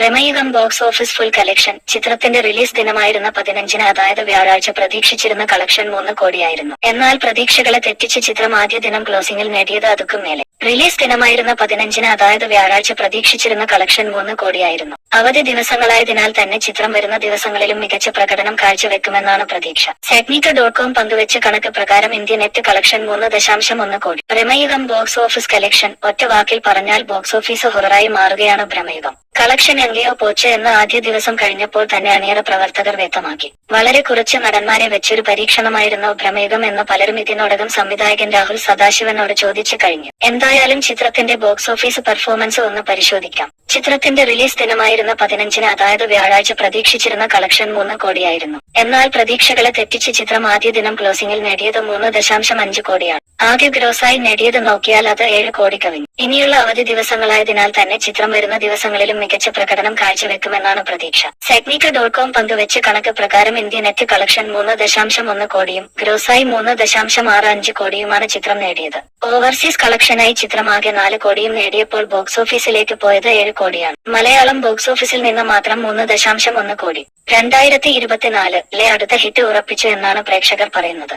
പ്രമേയകം box office full collection. ചിത്രത്തിന്റെ release ദിനമായിരുന്ന പതിനഞ്ചിന് അതായത് വ്യാഴാഴ്ച പ്രതീക്ഷിച്ചിരുന്ന കളക്ഷൻ മൂന്ന് കോടിയായിരുന്നു. എന്നാൽ പ്രതീക്ഷകളെ തെറ്റിച്ച് ചിത്രം ആദ്യ ദിനം ക്ലോസിംഗിൽ നേടിയത് അതുക്കും മേലെ. റിലീസ് ദിനമായിരുന്ന പതിനഞ്ചിന് അതായത് വ്യാഴാഴ്ച പ്രതീക്ഷിച്ചിരുന്ന കളക്ഷൻ മൂന്ന് കോടിയായിരുന്നു. അവധി ദിവസങ്ങളായതിനാൽ തന്നെ ചിത്രം വരുന്ന ദിവസങ്ങളിലും മികച്ച പ്രകടനം കാഴ്ചവെക്കുമെന്നാണ് പ്രതീക്ഷ. സെഗ്നിക്ക് ഡോട്ട് കോം പങ്കുവച്ച കണക്ക് പ്രകാരം ഇന്ത്യ നെറ്റ് കളക്ഷൻ മൂന്ന് ദശാംശം ഒന്ന് കോടി. പ്രമേയകം ബോക്സ് ഓഫീസ് കളക്ഷൻ ഒറ്റ വാക്കിൽ പറഞ്ഞാൽ ബോക്സ് ഓഫീസ് ഹൊററായി മാറുകയാണ് പ്രമേയകം കളക്ഷൻ എങ്കയോ പോച്ച എന്ന് ആദ്യ ദിവസം കഴിഞ്ഞപ്പോൾ തന്നെ അണിയറ പ്രവർത്തകർ വ്യക്തമാക്കി. വളരെ കുറച്ച് നടന്മാരെ വെച്ചൊരു പരീക്ഷണമായിരുന്നു ഭ്രമേകം എന്ന് പലരും ഇതിനോടകം സംവിധായകൻ രാഹുൽ സദാശിവനോട് ചോദിച്ചു കഴിഞ്ഞു. എന്തായാലും ചിത്രത്തിന്റെ ബോക്സ് ഓഫീസ് പെർഫോമൻസ് ഒന്ന് പരിശോധിക്കാം. ചിത്രത്തിന്റെ റിലീസ് ദിനമായിരുന്ന പതിനഞ്ചിന് അതായത് വ്യാഴാഴ്ച പ്രതീക്ഷിച്ചിരുന്ന കളക്ഷൻ മൂന്ന് കോടിയായിരുന്നു. എന്നാൽ പ്രതീക്ഷകളെ തെറ്റിച്ച് ചിത്രം ആദ്യ ദിനം ക്ലോസിംഗിൽ നേടിയത് മൂന്ന് ദശാംശം അഞ്ച് കോടിയാണ്. ആദ്യ ഗ്രോസായി നേടിയത് നോക്കിയാൽ അത് ഏഴ് കോടി കവിഞ്ഞു. ഇനിയുള്ള അവധി ദിവസങ്ങളായതിനാൽ തന്നെ ചിത്രം വരുന്ന ദിവസങ്ങളിലും മികച്ച പ്രകടനം കാഴ്ചവെക്കുമെന്നാണ് പ്രതീക്ഷ. സെഗ്നിക്ക ഡോട്ട് കോം പങ്കുവച്ച് കണക്ക് പ്രകാരം ഇന്ത്യ നെറ്റ് കളക്ഷൻ മൂന്ന് ദശാംശം ഒന്ന് കോടിയും ഗ്രോസായി മൂന്ന് ദശാംശം ആറ് അഞ്ച് കോടിയുമാണ് ചിത്രം നേടിയത്. ഓവർസീസ് കളക്ഷനായി ചിത്രമാകെ നാല് കോടിയും നേടിയപ്പോൾ ബോക്സ് ഓഫീസിലേക്ക് പോയത് ഏഴ് കോടിയാണ്. മലയാളം ബോക്സ് ഓഫീസിൽ നിന്ന് മാത്രം മൂന്ന് ദശാംശം ഒന്ന് കോടി. രണ്ടായിരത്തി ഇരുപത്തിനാല് ലെ അടുത്ത ഹിറ്റ് ഉറപ്പിച്ചു എന്നാണ് പ്രേക്ഷകർ പറയുന്നത്.